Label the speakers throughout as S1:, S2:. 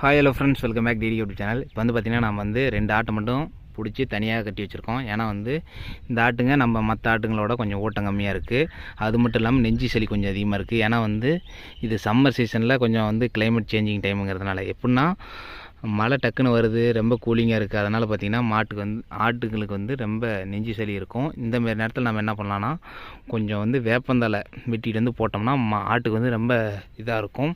S1: Hi hello friends welcome back DD YouTube channel இப்போ வந்து பார்த்திங்கன்னா நம்ம வந்து ரெண்டு ஆட்டை மட்டும் பிடிச்சி தனியாக கட்டி வச்சுருக்கோம். ஏன்னா வந்து இந்த ஆட்டுங்க நம்ம மற்ற ஆட்டுங்களோட கொஞ்சம் ஓட்டம் கம்மியாக இருக்குது அது மட்டும் இல்லாமல் நெஞ்சு சளி கொஞ்சம் அதிகமாக இருக்குது ஏன்னா வந்து இது சம்மர் சீசனில் கொஞ்சம் வந்து கிளைமேட் சேஞ்சிங் டைமுங்கிறதுனால எப்படின்னா மழை டக்குன்னு வருது ரொம்ப கூலிங்காக இருக்குது அதனால் பார்த்திங்கன்னா மாட்டுக்கு வந்து ஆட்டுங்களுக்கு வந்து ரொம்ப நெஞ்சு சளி இருக்கும். இந்தமாரி நேரத்தில் நம்ம என்ன பண்ணலான்னா கொஞ்சம் வந்து வேப்பந்தலை வெட்டிட்டு வந்து போட்டோம்னா மா ஆட்டுக்கு வந்து ரொம்ப இதாக இருக்கும்.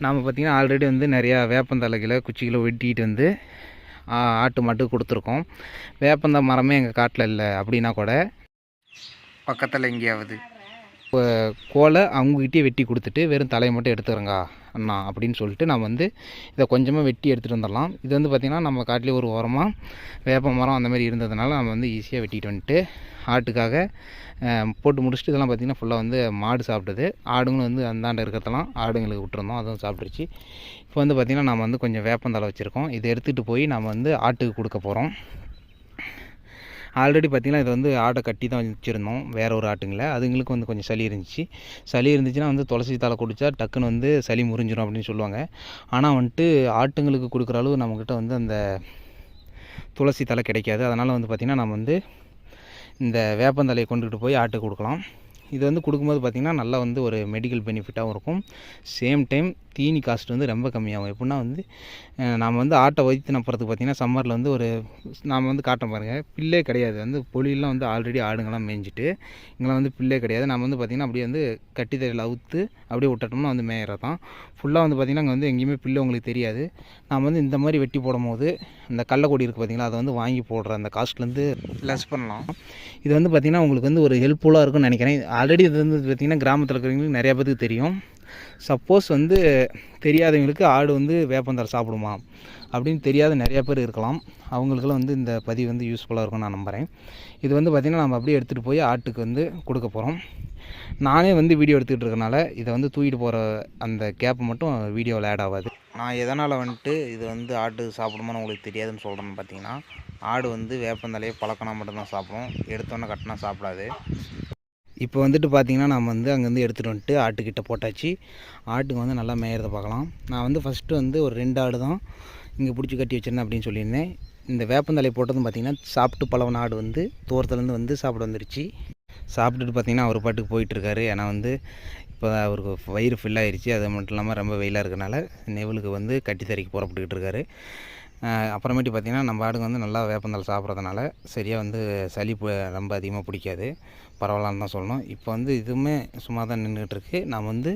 S1: நாம் பார்த்திங்கன்னா ஆல்ரெடி வந்து நிறையா வேப்பந்தலைகளை குச்சிகளை வெட்டிட்டு வந்து ஆ, ஆட்டு மாட்டுக்கு கொடுத்துருக்கோம். வேப்பந்த மரமே எங்கள் காட்டில் இல்லை அப்படின்னா கூட பக்கத்தில் எங்கேயாவது. கோலை அவங்ககிட்டயே வெட்டி கொடுத்துட்டு வெறும் தலையை மட்டும் எடுத்துக்கிறங்க அண்ணா அப்படின்னு சொல்லிட்டு நம்ம வந்து இதை கொஞ்சமாக வெட்டி எடுத்துகிட்டு வந்துடலாம். இது வந்து பார்த்திங்கன்னா நம்ம காட்டிலே ஒரு ஓரமாக வேப்ப மரம் அந்த மாதிரி இருந்ததுனால நம்ம வந்து ஈஸியாக வெட்டிட்டு வந்துட்டு ஆட்டுக்காக போட்டு முடிச்சுட்டு இதெல்லாம் பார்த்திங்கன்னா ஃபுல்லாக வந்து மாடு சாப்பிட்டது. ஆடுங்களும் வந்து அந்தாண்ட இருக்கிறதெல்லாம் ஆடுங்களுக்கு விட்டுருந்தோம் அதுவும் சாப்பிட்ருச்சு இப்போ வந்து பார்த்திங்கன்னா நம்ம வந்து கொஞ்சம் வேப்பந்தலை வச்சுருக்கோம். இதை எடுத்துகிட்டு போய் நம்ம வந்து ஆட்டுக்கு கொடுக்க போகிறோம் ஆல்ரெடி பார்த்திங்கன்னா இது வந்து ஆட்டை கட்டி தான் வச்சுருந்தோம். வேறு ஒரு ஆட்டுங்களை. அதுங்களுக்கு வந்து கொஞ்சம் சளி இருந்துச்சு. சளி இருந்துச்சுன்னா வந்து துளசி தலை குடித்தா டக்குன்னு வந்து சளி முறிஞ்சிடும் அப்படின்னு சொல்லுவாங்க. ஆனால் வந்துட்டு ஆட்டுங்களுக்கு கொடுக்குற அளவு நம்மக்கிட்ட வந்து அந்த துளசி தலை கிடைக்காது. அதனால் வந்து பார்த்திங்கன்னா நம்ம வந்து இந்த வேப்பந்தலையை கொண்டுகிட்டு போய் ஆட்டுக்கு கொடுக்கலாம். இது வந்து கொடுக்கும்போது பார்த்திங்கன்னா நல்லா வந்து ஒரு மெடிக்கல் பெனிஃபிட்டாகவும் இருக்கும். சேம் டைம் தீனி காஸ்ட் வந்து ரொம்ப கம்மியாகும். எப்படின்னா வந்து நாம் வந்து ஆட்டை வைத்து நப்புறதுக்கு பார்த்திங்கன்னா சம்மரில் வந்து ஒரு நாம் வந்து காட்டம் பாருங்கள் பில்லே கிடையாது. வந்து பொலியெல்லாம் வந்து ஆல்ரெடி ஆடுங்கள்லாம் மேய்ஞ்சிட்டு இங்கெல்லாம் வந்து பில்லே கிடையாது. நம்ம வந்து பார்த்திங்கன்னா அப்படியே வந்து கட்டி தரையில் அவுத்து அப்படியே விட்டட்டோம்னா வந்து மேயறது தான் ஃபுல்லாக வந்து பார்த்திங்கன்னா அங்கே வந்து எங்கேயுமே பில்லு உங்களுக்கு தெரியாது. நாம் வந்து இந்த மாதிரி வெட்டி போடும்போது இந்த கள்ளக்கொடி இருக்குது பார்த்திங்களா அதை வந்து வாங்கி போடுற அந்த காஸ்ட்லேருந்து லெஸ் பண்ணலாம். இது வந்து பார்த்திங்கன்னா உங்களுக்கு வந்து ஒரு ஹெல்ப்ஃபுல்லாக இருக்கும்னு நினைக்கிறேன். ஆல்ரெடி இது வந்து பார்த்திங்கன்னா கிராமத்தில் இருக்கிறவங்களுக்கு நிறையா பேருக்கு தெரியும். சப்போஸ் வந்து தெரியாதவங்களுக்கு ஆடு வந்து வேப்பந்தரை சாப்பிடுமா? அப்படின்னு தெரியாத நிறையா பேர் இருக்கலாம். அவங்களுக்குலாம் வந்து இந்த பதிவு வந்து யூஸ்ஃபுல்லாக இருக்கும்னு நான் நம்புகிறேன் இது வந்து பார்த்திங்கன்னா நம்ம அப்படியே எடுத்துகிட்டு போய் ஆட்டுக்கு வந்து கொடுக்க போகிறோம் நானே வந்து வீடியோ எடுத்துக்கிட்டு இருக்கனால இதை வந்து தூக்கிட்டு போகிற அந்த கேப் மட்டும் வீடியோவில் ஆட் ஆகாது. நான் எதனால் வந்துட்டு இது வந்து ஆட்டு சாப்பிடுமான்னு உங்களுக்கு தெரியாதுன்னு சொல்கிறேன்னு பார்த்தீங்கன்னா ஆடு வந்து வேப்பந்தலையை பழக்கினா மட்டும்தான் சாப்பிடும். எடுத்தோன்னே கட்டினா சாப்பிடாது. இப்போ வந்துட்டு பார்த்தீங்கன்னா நம்ம வந்து அங்கேருந்து எடுத்துகிட்டு வந்துட்டு ஆட்டுக்கிட்ட போட்டாச்சு. ஆட்டுக்கு வந்து நல்லா மேயிறத பார்க்கலாம். நான் வந்து ஃபஸ்ட்டு வந்து ஒரு ரெண்டு ஆடு தான் இங்கே பிடிச்சி கட்டி வச்சிருந்தேன் அப்படின்னு சொல்லியிருந்தேன். இந்த வேப்பந்தலை போட்டதும் பார்த்தீங்கன்னா சாப்பிட்டு பழவன ஆடு வந்து தூரத்துலேருந்து வந்து சாப்பிட வந்துருச்சு. சாப்பிட்டுட்டு பார்த்தீங்கன்னா அவர் பாட்டுக்கு போயிட்டுருக்காரு ஏன்னா வந்து இப்போ அவருக்கு வயிறு ஃபில் ஆயிருச்சு. அது மட்டும் இல்லாமல் ரொம்ப வெயிலாக இருக்கனால நெவலுக்கு வந்து கட்டி தறிக்கு புறப்பட்டுக்கிட்டு இருக்காரு. அப்புறமேட்டு பார்த்திங்கன்னா நம்ம ஆடுங்க வந்து நல்லா வேப்பந்தலை சாப்பிட்றதுனால சரியாக வந்து சளி ரொம்ப அதிகமாக பிடிக்காது. பரவாயில்லன்னு தான் சொல்லணும். இப்போ வந்து இதுவுமே சும்மா தான் நின்றுட்டுருக்கு நம்ம வந்து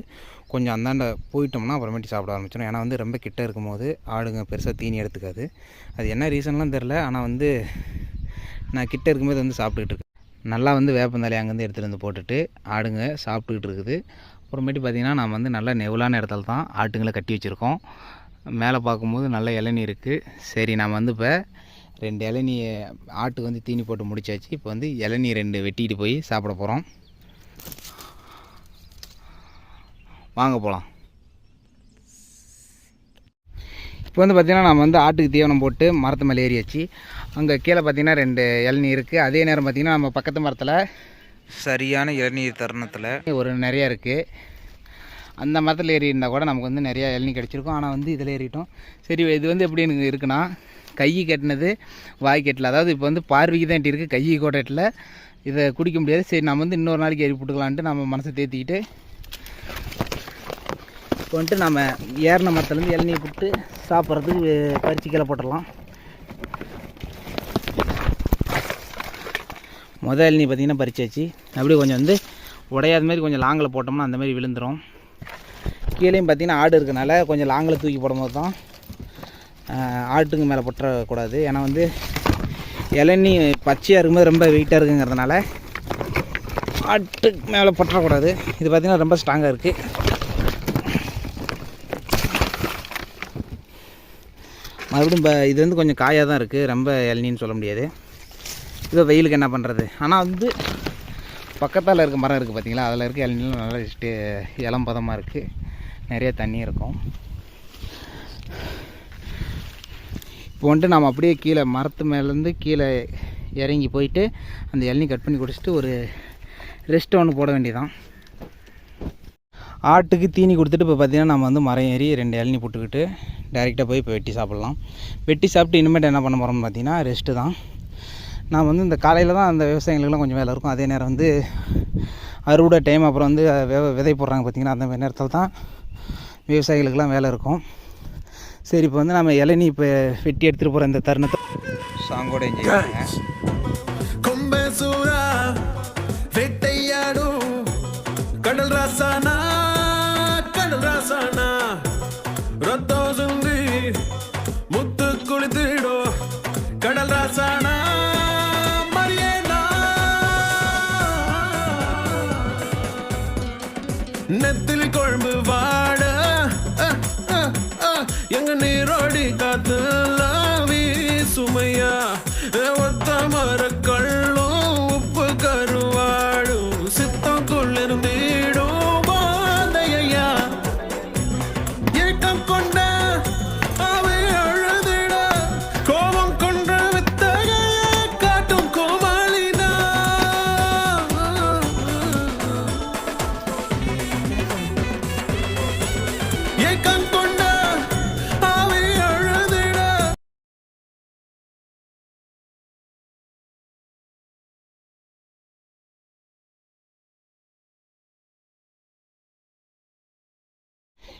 S1: கொஞ்சம் அந்தாண்ட போயிட்டோம்னா அப்புறமேட்டு சாப்பிட ஆரம்பிச்சிடும் ஏன்னா வந்து ரொம்ப கிட்ட இருக்கும்போது ஆடுங்க பெருசாக தீனி எடுத்துக்காது. அது என்ன ரீசன்லாம் தெரில ஆனால் வந்து நான் கிட்ட இருக்கும்போது வந்து சாப்பிட்டுக்கிட்டு இருக்கேன். நல்லா வந்து வேப்பந்தலை அங்கேருந்து எடுத்துகிட்டு வந்து போட்டுட்டு ஆடுங்க சாப்பிட்டுக்கிட்டு இருக்குது. அப்புறமேட்டு பார்த்திங்கன்னா நம்ம வந்து நல்ல நெவலான இடத்துல தான் ஆட்டுங்களை கட்டி வச்சுருக்கோம். மேலே பார்க்கும்போது நல்ல இளநீ இருக்குது சரி நம்ம வந்து இப்போ ரெண்டு இளநீ ஆட்டுக்கு வந்து தீனி போட்டு முடிச்சாச்சு. இப்போ வந்து இளநீ ரெண்டு வெட்டிட்டு போய் சாப்பிட போகிறோம் வாங்க போகலாம் இப்போ வந்து பார்த்திங்கன்னா நம்ம வந்து ஆட்டுக்கு தீவனம் போட்டு மரத்து மேலே ஏறியாச்சு. அங்கே கீழே பார்த்திங்கன்னா ரெண்டு இளநீ இருக்குது அதே நேரம் பார்த்திங்கன்னா நம்ம பக்கத்து மரத்தில் சரியான இளநீர் தருணத்தில் ஒரு நிறையா இருக்குது அந்த மரத்தில் ஏறி இருந்தால் கூட நமக்கு வந்து நிறையா இளநீ கிடச்சிருக்கும். ஆனால் வந்து இதில் ஏறிட்டோம். சரி இது வந்து எப்படி எனக்கு இருக்குன்னா கை கட்டினது வாய் கட்டல. அதாவது இப்போ வந்து பார்வைக்கு தான் இருக்குது கை கோட்டத்தில் இதை குடிக்க முடியாது. சரி நம்ம வந்து இன்னொரு நாளைக்கு ஏறி போட்டுக்கலான்ட்டு நம்ம மனசை தேத்திக்கிட்டு இப்போ வந்துட்டு நம்ம ஏறின மரத்துலேருந்து இளநீ போட்டு சாப்பிட்றதுக்கு பறிச்சு கீழே போட்டுடலாம். முதல் இளநீ பார்த்திங்கன்னா பறிச்சாச்சு. அப்படியே கொஞ்சம் வந்து உடையாத மாதிரி கொஞ்சம் லாங்கில் போட்டோம்னா அந்த மாதிரி விழுந்துடும் கீழேயும் பார்த்தீங்கன்னா ஆடு இருக்கனால கொஞ்சம் லாங்கில் தூக்கி போடும்போது தான் ஆட்டுக்கு மேலே பொட்டக்கூடாது ஏன்னா வந்து இளநீ பச்சையாக இருக்கும்போது ரொம்ப வெயிட்டாக இருக்குங்கிறதுனால ஆட்டுக்கு மேலே பொட்டக்கூடாது இது பார்த்திங்கன்னா ரொம்ப ஸ்ட்ராங்காக இருக்குது மறுபடியும் இப்போ இது வந்து கொஞ்சம் காயாக தான் இருக்குது ரொம்ப இளநீன்னு சொல்ல முடியாது. இதோ வெயிலுக்கு என்ன பண்ணுறது ஆனால் வந்து பக்கத்தால் இருக்க மரம் இருக்குது பார்த்தீங்களா? அதில் இருக்க இளநீலாம் நல்லா ஸ்டே இளம் பதமாக இருக்குது நிறைய தண்ணி இருக்கும். இப்போ வந்துட்டு நாம் அப்படியே கீழே மரத்து மேலேருந்து கீழே இறங்கி போயிட்டு அந்த இளநீ கட் பண்ணி குடிச்சிட்டு ஒரு ரெஸ்ட் ஒன்று போட வேண்டியதான் ஆட்டுக்கு தீனி கொடுத்துட்டு இப்போ பார்த்தீங்கன்னா நம்ம வந்து மரம் ஏறி ரெண்டு இளநீ போட்டுக்கிட்டு டைரெக்டாக போய் இப்போ வெட்டி சாப்பிட்லாம். வெட்டி சாப்பிட்டு இனிமேட்டு என்ன பண்ண போகிறோம்னு பார்த்தீங்கன்னா ரெஸ்ட்டு தான். நான் வந்து இந்த காலையில் தான் அந்த விவசாயிகளுக்கெல்லாம் கொஞ்சம் வேலை இருக்கும். அதே நேரம் வந்து அறுவடை டைம் அப்புறம் வந்து விதை போடுறாங்க பார்த்தீங்கன்னா அந்த மாதிரி நேரத்தில் தான் விவசாயிகளுக்கெல்லாம் வேலை இருக்கும். சரி இப்போ வந்து நம்ம இளநீ இப்போ வெட்டி எடுத்துகிட்டு போகிற இந்த தருணத்தை சாங்கோட
S2: முத்து குளித்திடோ கடல் நெத்து நீரோடி காத்து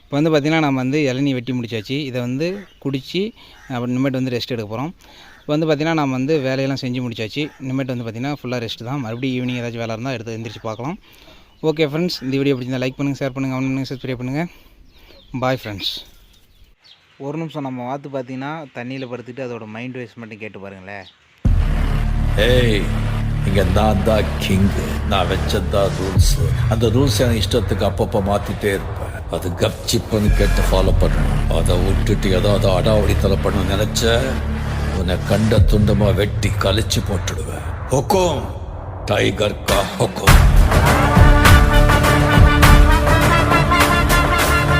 S1: இப்போ வந்து பார்த்திங்கன்னா நம்ம வந்து இளநீ வெட்டி முடிச்சாச்சு. இதை வந்து குடித்து அப்புறம் இனிமேட்டு வந்து ரெஸ்ட் எடுக்க போகிறோம் இப்போ வந்து பார்த்திங்கன்னா நம்ம வந்து வேலையெல்லாம் செஞ்சு முடிச்சாச்சு. இனிமேட்டு வந்து பார்த்திங்கன்னா ஃபுல்லாக ரெஸ்ட் தான். மறுபடியும் ஈவினிங் ஏதாச்சும் வேலை இருந்தால் எடுத்து எந்திரிச்சு பார்க்கலாம். ஓகே ஃப்ரெண்ட்ஸ் இந்த வீடியோ பிடிச்சிருந்தா லைக் பண்ணுங்கள் ஷேர் பண்ணுங்கள் அவன் பண்ணுங்கள் சப்ஸ்கிரைப் பண்ணுங்கள் பாய் ஃப்ரெண்ட்ஸ் ஒரு நிமிஷம் நம்ம வாத்து பார்த்தீங்கன்னா தண்ணியில் படுத்துட்டு அதோட மைண்ட் வைஸ் மட்டும் கேட்டு பாருங்களேன்.
S3: ஏய் இங்க நான் தான் கிங் நான் வச்சதான் ரூல்ஸு அந்த ரூல்ஸ் எனக்கு இஷ்டத்துக்கு அப்பப்போ மாற்றிட்டே இருப்பேன் அது கப்சிப்புன்னு கேட்டு ஃபாலோ பண்ணணும். அதை விட்டுட்டு ஏதாவது அடாவடித்தலை பண்ண நினைச்ச உன்னை கண்ட துண்டமா வெட்டி கழிச்சு போட்டுடுவேன். ஹொக்கோம். டைகர் கா ஹொக்கோம்